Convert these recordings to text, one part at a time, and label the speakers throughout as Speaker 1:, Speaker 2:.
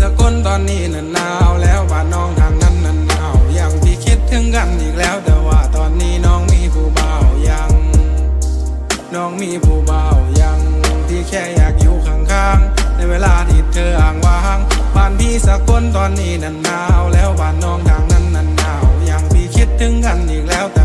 Speaker 1: สกลตอนนี้น่ะหนาวแล้วบ้านน้องทางนั้นน่ะหนาวยังพี่คิดถึงกันอีกแล้ว แต่ว่าตอนนี้น้องมีผู้บ่าวยัง น้องมีผู้บ่าวยัง ที่แค่อยากอยู่ข้างๆในเวลาที่เธออ่างว่างบ้านพี่สกลตอนนี้นันหนาวแล้วบ้านน้องทางนั้นนันหนาวยังพี่คิดถึงกันอีกแล้วแต่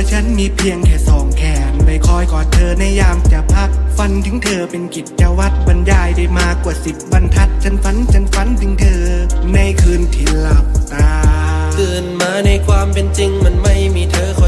Speaker 2: ตัวฉันมีเพียงแค่สองแขนไปคอยกอดเธอในยามจะพัก ฝันถึงเธอเป็นกิจวัตรบรรยายได้มากกว่าสิบบรรทัด ฉันฝันฉันฝันถึงเธอ ในคืนที่หลับตา
Speaker 3: ตื่นมาในความเป็นจริงมันไม่มีเธอคอย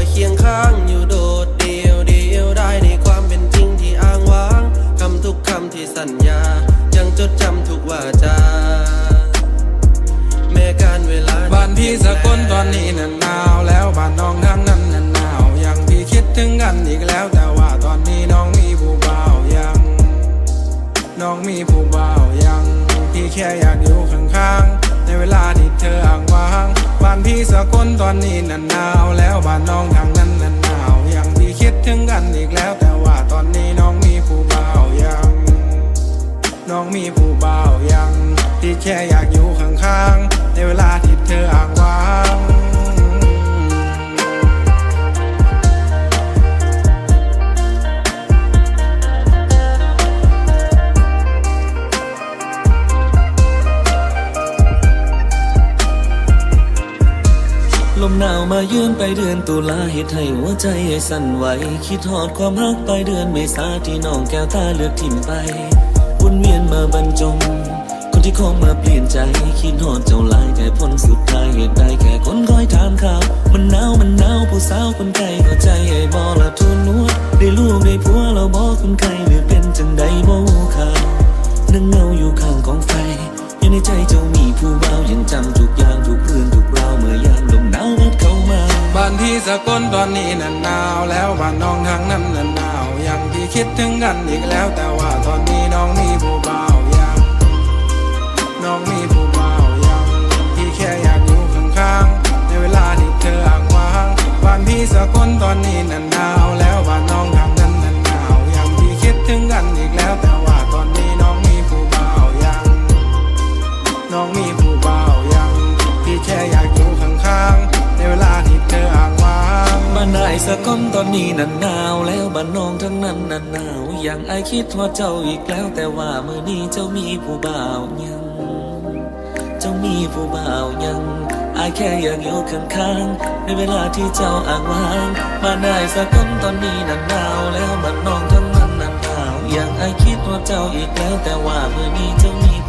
Speaker 3: กั
Speaker 1: นอีกแล้วแต่ว่าตอนนี้น้องมีผู้บ่าวยัง น้องมีผู้บ่าวยัง พี่แค่อยากอยู่ข้างๆ ในเวลาที่เธออ่างว่าง บ้านพี่สกลตอนนี้น่นหนาวแล้วบ้านน้อง
Speaker 4: มาวมายืนไปเดือนตุลาเหตุให้หัวใจสั่นไหว คิดหอดความรักไปเดือนเมษาที่น้องแก้วตาเลือกทิมไปวนเวียนมาบรรจง คนที่เข้ามาเปลี่ยนใจ คิดหอดเจ้าลายแต่ผลสุดท้ายเหตุใดแค่คนคอยถามข่าว มันหนาวมันหนาวผู้สาวคนไกลเข้าใจไอ้บอละทุนนัวได้ลูกได้ผัวเราบอกคนไกลหรือเป็นจังใดบ่ข่าวนั่งเงาอยู่ข้างกองไฟ ในใจเจ้ามีผู้บ่ายังจำทุกอย่างทุกเรื่องทุกราวเมื่อยามลมหนาวพัดเข้ามา
Speaker 1: บ้านที่สะกลตอนนี้น่นหนาว แล้วบ้านน้องทางนั้นน่นหนาวยังพี่คิดถึงกันอีกแล้ว แต่ว่าตอนนี้น้องมีผู้บ่ายังน้องมีะ
Speaker 4: ก้อนตอนนี้นันหนาวแล้วบ้านน้องทั้งนั้นนันหนาวอย่างไอคิดว่าเจ้าอีกแล้ว แต่ว่ามือนี้เจ้ามีผู้บ่าวยัง เจ้ามีผู้บ่าวยังไอแค่อยากอยู่ข้างๆในเวลาที่เจ้าอ่างว่างบ้านนายสะก้อนตอนนี้นันหนาวแล้วบ้านน้องทั้งนั้นนันหนาวอย่างไอคิดว่าเจ้าอีกแล้ว แต่ว่ามือนี้เจ้ามี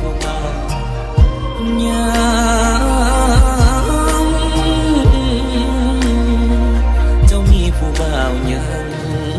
Speaker 4: 劳人。